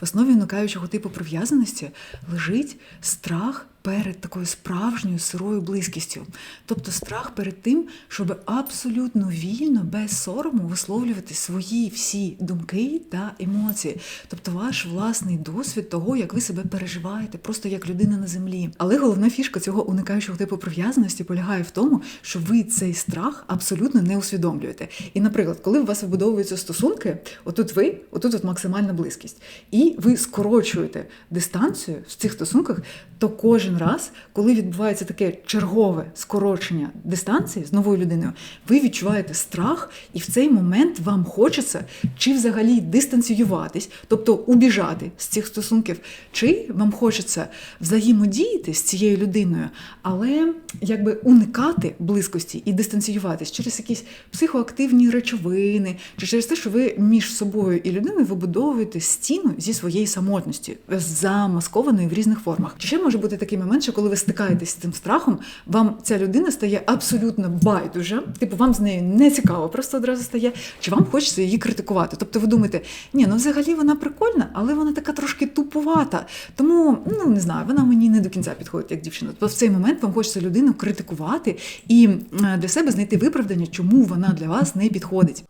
В основі уникаючого типу прив'язаності лежить страх перед такою справжньою сирою близькістю. Тобто страх перед тим, щоб абсолютно вільно, без сорому висловлювати свої всі думки та емоції, тобто ваш власний досвід того, як ви себе переживаєте, просто як людина на землі. Але головна фішка цього уникаючого типу прив'язаності полягає в тому, що ви цей страх абсолютно не усвідомлюєте. І, наприклад, коли у вас вибудовуються стосунки, отут ви, отут от максимальна близькість, і ви скорочуєте дистанцію в цих стосунках, то кожен раз, коли відбувається таке чергове скорочення дистанції з новою людиною, ви відчуваєте страх, і в цей момент вам хочеться чи взагалі дистанціюватись, тобто убіжати з цих стосунків, чи вам хочеться взаємодіяти з цією людиною, але якби уникати близькості і дистанціюватись через якісь психоактивні речовини, чи через те, що ви між собою і людиною вибудовуєте стіну зі своєї самотності, замаскованої в різних формах. Чи ще може бути такий момент, що коли ви стикаєтесь з цим страхом, вам ця людина стає абсолютно байдуже, типу вам з нею не цікаво, просто одразу стає, чи вам хочеться її критикувати. Тобто ви думаєте, ні, ну взагалі вона прикольна, але вона така трошки тупувата. Тому ну не знаю, вона мені не до кінця підходить як дівчина. Тобто в цей момент вам хочеться людину критикувати і е, для себе знайти виправдання, чому вона для вас не підходить.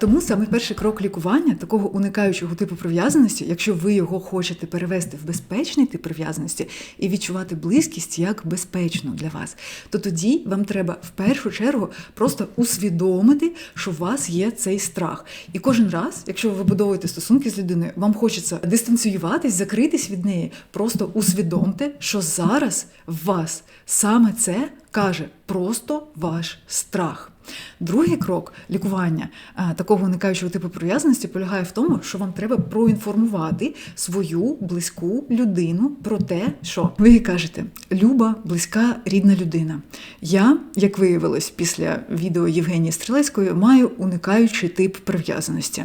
Тому саме перший крок лікування такого уникаючого типу прив'язаності, якщо ви його хочете перевести в безпечний тип прив'язаності і відчувати близькість як безпечну для вас, то тоді вам треба в першу чергу просто усвідомити, що у вас є цей страх. І кожен раз, якщо ви вибудовуєте стосунки з людиною, вам хочеться дистанціюватись, закритись від неї, просто усвідомте, що зараз в вас саме це каже просто ваш страх. Другий крок лікування такого уникаючого типу прив'язаності полягає в тому, що вам треба проінформувати свою близьку людину про те, що ви їй кажете: Люба, близька, рідна людина. Я, як виявилось після відео Євгенії Стрілецької, маю уникаючий тип прив'язаності.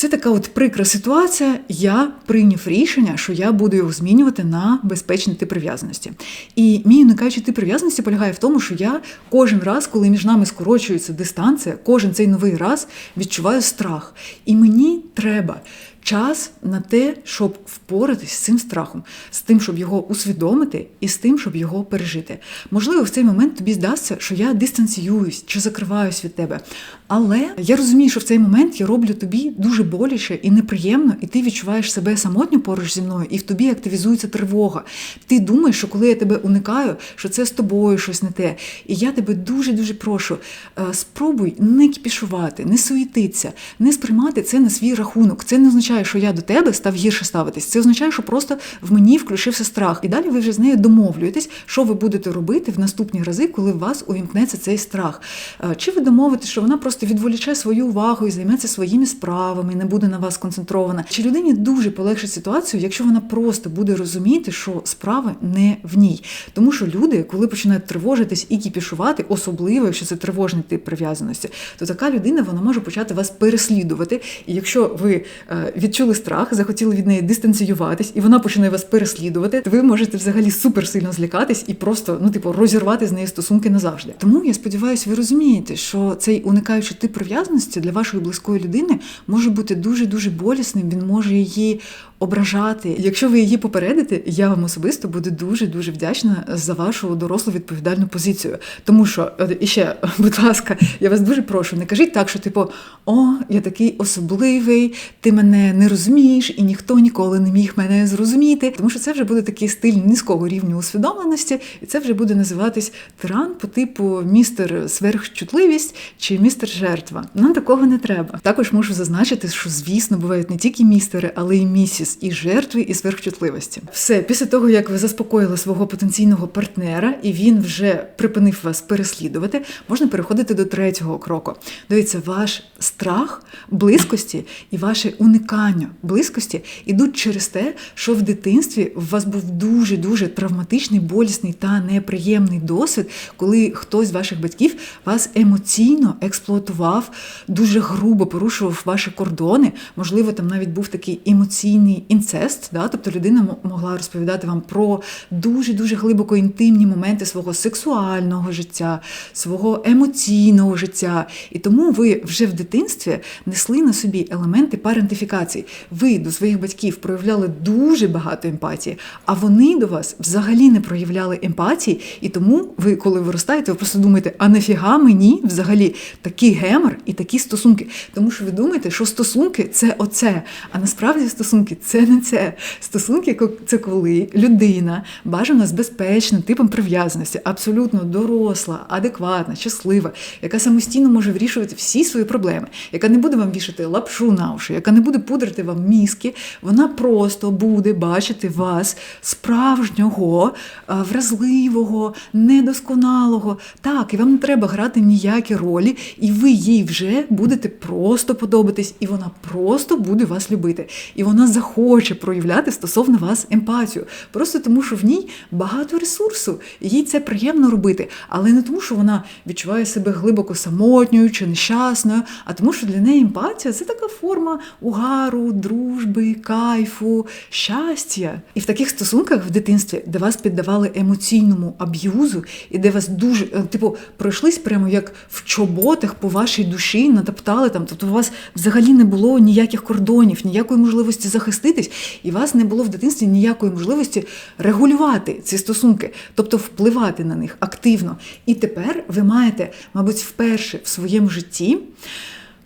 Це така от прикра ситуація. Я прийняв рішення, що я буду його змінювати на безпечний тип прив'язаності. І мій уникаючий тип прив'язаності полягає в тому, що я кожен раз, коли між нами скорочується дистанція, кожен цей новий раз відчуваю страх. І мені треба. Час на те, щоб впоратись з цим страхом, з тим, щоб його усвідомити, і з тим, щоб його пережити. Можливо, в цей момент тобі здасться, що я дистанціююсь чи закриваюсь від тебе. Але я розумію, що в цей момент я роблю тобі дуже боляче і неприємно, і ти відчуваєш себе самотньо поруч зі мною, і в тобі активізується тривога. Ти думаєш, що коли я тебе уникаю, що це з тобою щось не те. І я тебе дуже дуже прошу, е, спробуй не кіпішувати, не суєтитися, не сприймати це на свій рахунок. Це не означає, що я до тебе став гірше ставитись. Це означає, що просто в мені включився страх. І далі ви вже з нею домовлюєтесь, що ви будете робити в наступні рази, коли в вас увімкнеться цей страх. Е, Чи ви домовитесь, що вона просто відволіче свою увагу і займеться своїми справами, не буде на вас концентрована? Чи людині дуже полегшить ситуацію, якщо вона просто буде розуміти, що справа не в ній? Тому що люди, коли починають тривожитись і кіпішувати, особливо якщо це тривожний тип прив'язаності, то така людина вона може почати вас переслідувати. І якщо ви е, відчули страх, захотіли від неї дистанціюватись, і вона починає вас переслідувати, то ви можете взагалі супер сильно злякатись і просто ну, типу, розірвати з неї стосунки назавжди. Тому я сподіваюся, ви розумієте, що цей уникаючий тип прив'язаності для вашої близької людини може бути дуже дуже болісним. Він може її ображати. Якщо ви її попередите, я вам особисто буду дуже дуже вдячна за вашу дорослу відповідальну позицію. Тому що і ще, будь ласка, я вас дуже прошу, не кажіть так, що типу, о, я такий особливий, ти мене не розумієш, і ніхто ніколи не міг мене зрозуміти. Тому що це вже буде такий стиль низького рівню усвідомленості, і це вже буде називатись тиран по типу містер сверхчутливість чи містер жертва. Нам такого не треба. Також можу зазначити, що звісно бувають не тільки містери, але й місіс і жертви, і сверхчутливості. Все після того, як ви заспокоїли свого потенційного партнера, і він вже припинив вас переслідувати, можна переходити до третього кроку. Дивіться, ваш страх близькості і ваше уникання уникання близькості ідуть через те, що в дитинстві у вас був дуже дуже травматичний, болісний та неприємний досвід, коли хтось з ваших батьків вас емоційно експлуатував, дуже грубо порушував ваші кордони. Можливо, там навіть був такий емоційний інцест, да? тобто людина могла розповідати вам про дуже дуже глибоко інтимні моменти свого сексуального життя, свого емоційного життя. І тому ви вже в дитинстві несли на собі елементи парентифікації. Ви до своїх батьків проявляли дуже багато емпатії, а вони до вас взагалі не проявляли емпатії. І тому ви, коли виростаєте, ви просто думаєте, а нафіга мені взагалі такий гемор і такі стосунки? Тому що ви думаєте, що стосунки це оце. А насправді стосунки це не це. Стосунки це коли людина бажана з безпечним типом прив'язаності, абсолютно доросла, адекватна, щаслива, яка самостійно може вирішувати всі свої проблеми, яка не буде вам вішати лапшу на уші, яка не буде пудрити вам мізки, вона просто буде бачити вас справжнього, вразливого, недосконалого. Так, і вам не треба грати ніякі ролі, і ви їй вже будете просто подобатись, і вона просто буде вас любити. І вона захоче проявляти стосовно вас емпатію. Просто тому, що в ній багато ресурсу, їй це приємно робити. Але не тому, що вона відчуває себе глибоко самотньою чи нещасною, а тому, що для неї емпатія це така форма угару, дружби, кайфу, щастя. І в таких стосунках в дитинстві, де вас піддавали емоційному аб'юзу, і де вас дуже, е, типу, пройшлись прямо як в чоботах по вашій душі, натоптали там, тобто у вас взагалі не було ніяких кордонів, ніякої можливості захиститись, і вас не було в дитинстві ніякої можливості регулювати ці стосунки, тобто впливати на них активно. І тепер ви маєте, мабуть, вперше в своєму житті.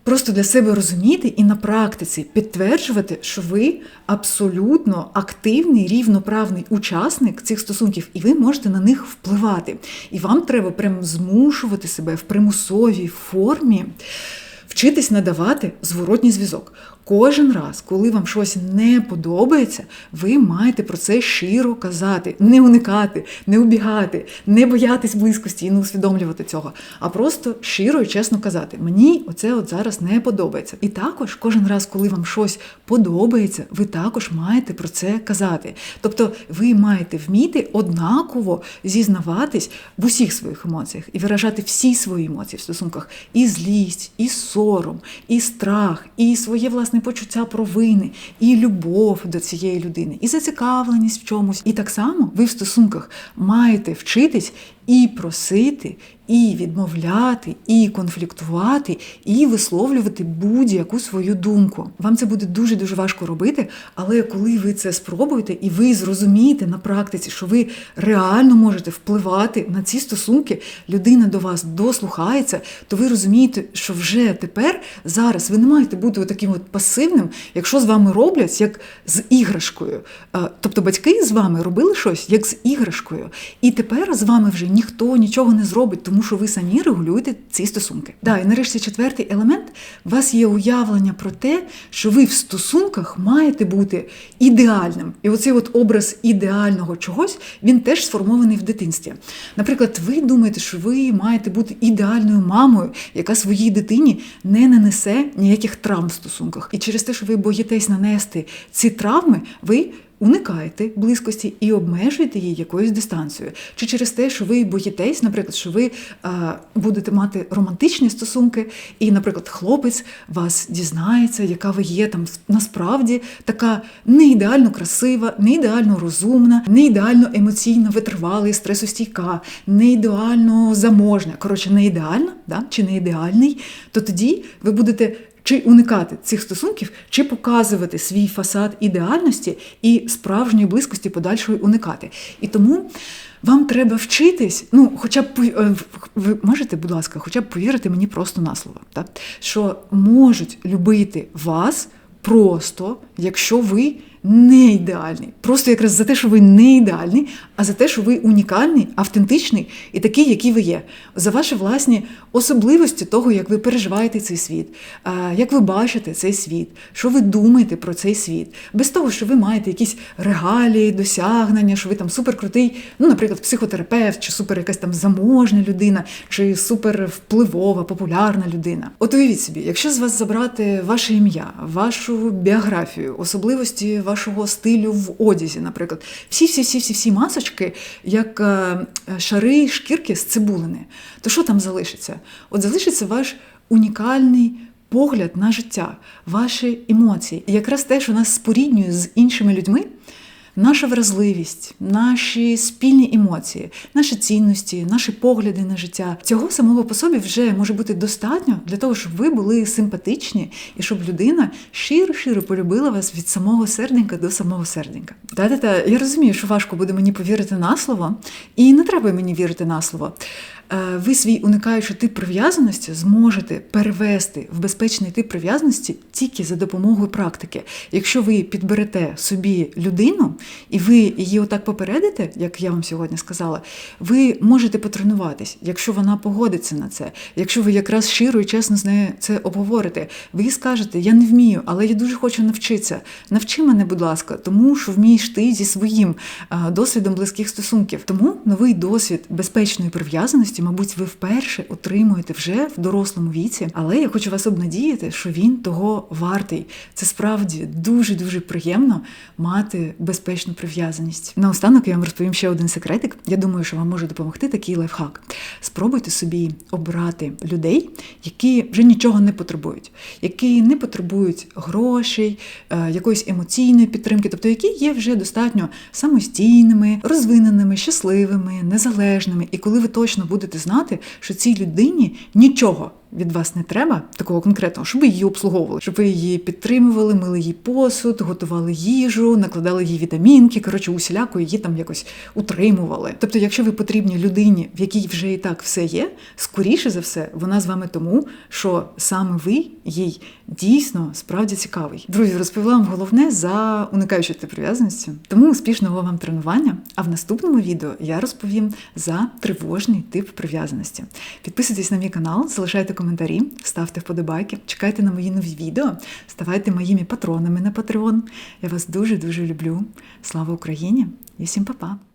Просто для себе розуміти і на практиці підтверджувати, що ви абсолютно активний, рівноправний учасник цих стосунків, і ви можете на них впливати. І вам треба прям змушувати себе в примусовій формі вчитись надавати зворотній зв'язок. Кожен раз, коли вам щось не подобається, ви маєте про це щиро казати, не уникати, не убігати, не боятись близькості і не усвідомлювати цього, а просто щиро і чесно казати, мені оце от зараз не подобається. І також кожен раз, коли вам щось подобається, ви також маєте про це казати. Тобто ви маєте вміти однаково зізнаватись в усіх своїх емоціях і виражати всі свої емоції в стосунках: і злість, і сором, і страх, і своє власне почуття провини, і любов до цієї людини, і зацікавленість в чомусь. І так само ви в стосунках маєте вчитись і просити, і відмовляти, і конфліктувати, і висловлювати будь-яку свою думку. Вам це буде дуже дуже важко робити, але коли ви це спробуєте і ви зрозумієте на практиці, що ви реально можете впливати на ці стосунки, людина до вас дослухається, то ви розумієте, що вже тепер зараз ви не маєте бути таким от пасивним, якщо з вами роблять як з іграшкою. Тобто батьки з вами робили щось як з іграшкою, і тепер з вами вже ніхто нічого не зробить, тому що ви самі регулюєте ці стосунки. Да, і нарешті четвертий елемент у вас є уявлення про те, що ви в стосунках маєте бути ідеальним. І оцей от образ ідеального чогось він теж сформований в дитинстві. Наприклад, ви думаєте, що ви маєте бути ідеальною мамою, яка своїй дитині не нанесе ніяких травм в стосунках. І через те, що ви боїтесь нанести ці травми, ви уникаєте близькості і обмежуєте її якоюсь дистанцією. Чи через те, що ви боїтесь, наприклад, що ви а, будете мати романтичні стосунки, і, наприклад, хлопець вас дізнається, яка ви є там насправді така не ідеально красива, не ідеально розумна, не ідеально емоційно витривала і стресостійка, не ідеально заможня. Коротше, не ідеальна, да? чи не ідеальний, то тоді ви будете чи уникати цих стосунків, чи показувати свій фасад ідеальності і справжньої близькості подальшої уникати. І тому вам треба вчитись, ну, хоча б е, ви можете, будь ласка, хоча б повірити мені просто на слово, так? що можуть любити вас просто, якщо ви не ідеальний. Просто якраз за те, що ви не ідеальний, а за те, що ви унікальний, автентичний і такий, який ви є. За ваші власні особливості того, як ви переживаєте цей світ, як ви бачите цей світ, що ви думаєте про цей світ, без того, що ви маєте якісь регалії, досягнення, що ви там суперкрутий, ну, наприклад, психотерапевт, чи супер якась там заможна людина, чи супер впливова, популярна людина. От уявіть собі, якщо з вас забрати ваше ім'я, вашу біографію, особливості вашого стилю в одязі, наприклад, всі, всі, всі, всі, всі масочки, як е, шари шкірки з цибулини, то що там залишиться? От залишиться ваш унікальний. Погляд на життя, ваші емоції. І якраз те, що нас споріднює з іншими людьми, наша вразливість, наші спільні емоції, наші цінності, наші погляди на життя. Цього самого по собі вже може бути достатньо для того, щоб ви були симпатичні і щоб людина щиро-щиро полюбила вас від самого серденька до самого серденька. Та-та-та, я розумію, що важко буде мені повірити на слово, і не треба мені вірити на слово. Е, ви свій уникаючий тип прив'язаності зможете перевести в безпечний тип прив'язаності тільки за допомогою практики. Якщо ви підберете собі людину і ви її отак попередите, як я вам сьогодні сказала, ви можете потренуватись, якщо вона погодиться на це, якщо ви якраз щиро і чесно з нею це обговорите, ви скажете, я не вмію, але я дуже хочу навчитися. Навчи мене, будь ласка, тому що вмієш ти зі своїм досвідом близьких стосунків. Тому новий досвід безпечної прив'язаності мабуть, ви вперше отримуєте вже в дорослому віці, але я хочу вас обнадіяти, що він того вартий. Це справді дуже дуже приємно мати безпечну прив'язаність. Наостанок я вам розповім ще один секретик. Я думаю, що вам може допомогти такий лайфхак. Спробуйте собі обрати людей, які вже нічого не потребують, які не потребують грошей, е, якоїсь емоційної підтримки, тобто які є вже достатньо самостійними, розвиненими, щасливими, незалежними. І коли ви точно будете будете знати, що цій людині нічого від вас не треба, такого конкретного, щоб ви її обслуговували, щоб ви її підтримували, мили її посуд, готували їжу, накладали їй вітамінки, коротше, усіляко її там якось утримували. Тобто, якщо ви потрібні людині, в якій вже і так все є, скоріше за все, вона з вами тому, що саме ви їй дійсно справді цікавий. Друзі, розповіла вам головне за уникаючи прив'язаності. Тому успішного вам тренування. А в наступному відео я розповім за тривожний тип прив'язаності. Підписуйтесь на мій канал, залишайте коментарі, ставте вподобайки, чекайте на мої нові відео, ставайте моїми патронами на Patreon. Я вас дуже дуже люблю. Слава Україні і всім па-па!